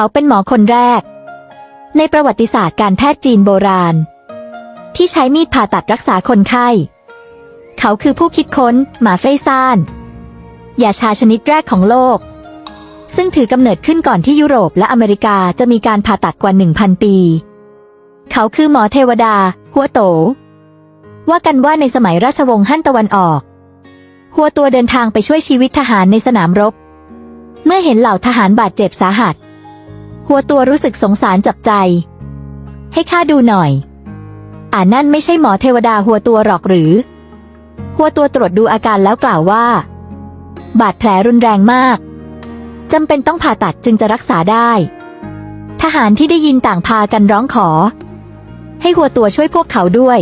เขาเป็นหมอคนแรก ในประวัติศาสตร์การแพทย์จีนโบราณ ที่ใช้มีดผ่าตัดรักษาคนไข้ เขาคือผู้คิดค้นหมาเฟ่ซ่านยาชาชนิดแรกของโลก ซึ่งถือกำเนิดขึ้นก่อนที่ยุโรปและอเมริกาจะมีการผ่าตัดกว่า 1,000 ปี เขาคือหมอเทวดา หัวโต ว่ากันว่าในสมัยราชวงศ์ฮั่นตะวันออก หัวตัวเดินทางไปช่วยชีวิตทหารในสนามรบ เมื่อเห็นเหล่าทหารบาดเจ็บสาหัส หัวตัวรู้สึกสงสารจับใจ ให้ข้าดูหน่อย อ่านั่นไม่ใช่หมอเทวดาหัวตัวหรอกหรือ หัวตัวตรวจดูอาการแล้วกล่าวว่า บาดแผลรุนแรงมากจำเป็นต้องผ่าตัดจึงจะรักษาได้ ทหารที่ได้ยินต่างพากันร้องขอ ให้หัวตัวช่วยพวกเขาด้วย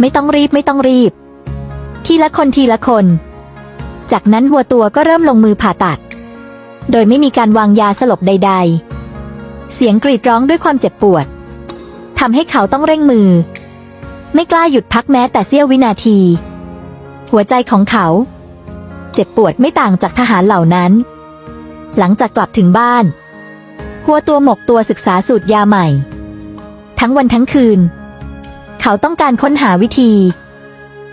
ไม่ต้องรีบไม่ต้องรีบ ทีละคนทีละคน จากนั้นหัวตัวก็เริ่มลงมือผ่าตัด โดยไม่มีการวางยาสลบใด ๆ เสียงกรีดร้องด้วยความเจ็บปวดทำให้เขาต้องเร่งมือ ไม่กล้าหยุดพักแม้แต่เสี้ยววินาที หัวใจของเขา เจ็บปวดไม่ต่างจากทหารเหล่านั้น หลังจากกลับถึงบ้านหัวตัวหมกตัวศึกษาสูตรยาใหม่ ทั้งวันทั้งคืน เขาต้องการค้นหาวิธี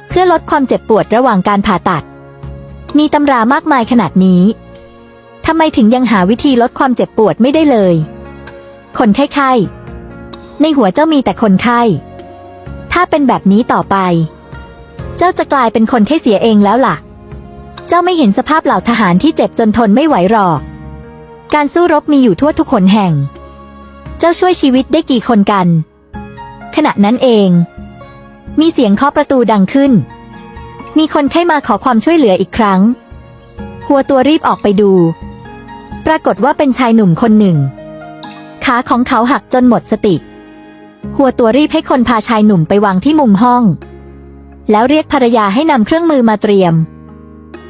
เพื่อลดความเจ็บปวดระหว่างการผ่าตัด มีตำรามากมายขนาดนี้ทำไมถึงยังหาวิธีลดความเจ็บปวดไม่ได้เลย คนไข้ๆในหัวเจ้ามีแต่คนไข้ ถ้าเป็นแบบนี้ต่อไป เจ้าจะกลายเป็นคนไข้เสียเองแล้วล่ะ เจ้าไม่เห็นสภาพเหล่าทหารที่เจ็บจนทนไม่ไหวหรอก การสู้รบมีอยู่ทั่วทุกคนแห่ง เจ้าช่วยชีวิตได้กี่คนกัน ขณะนั้นเอง มีเสียงเคาะประตูดังขึ้น มีคนไข้มาขอความช่วยเหลืออีกครั้ง หัวตัวรีบออกไปดู ปรากฏว่าเป็นชายหนุ่มคนหนึ่ง ขาของเขาหักจนหมดสติ หัวตัวรีบให้คนพาชายหนุ่มไปวางที่มุมห้อง แล้วเรียกภรรยาให้นำเครื่องมือมาเตรียม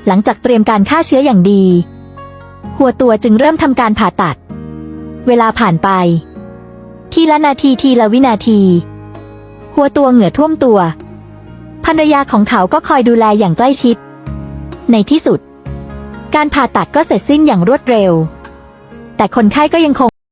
หลังจากเตรียมการฆ่าเชื้ออย่างดี หัวตัวจึงเริ่มทำการผ่าตัด เวลาผ่านไป ทีละนาทีทีละวินาที หัวตัวเหงื่อท่วมตัว ภรรยาของเขาก็คอยดูแลอย่างใกล้ชิด ในที่สุด การผ่าตัดก็เสร็จสิ้นอย่างรวดเร็ว แต่คนไข้ก็ยังคง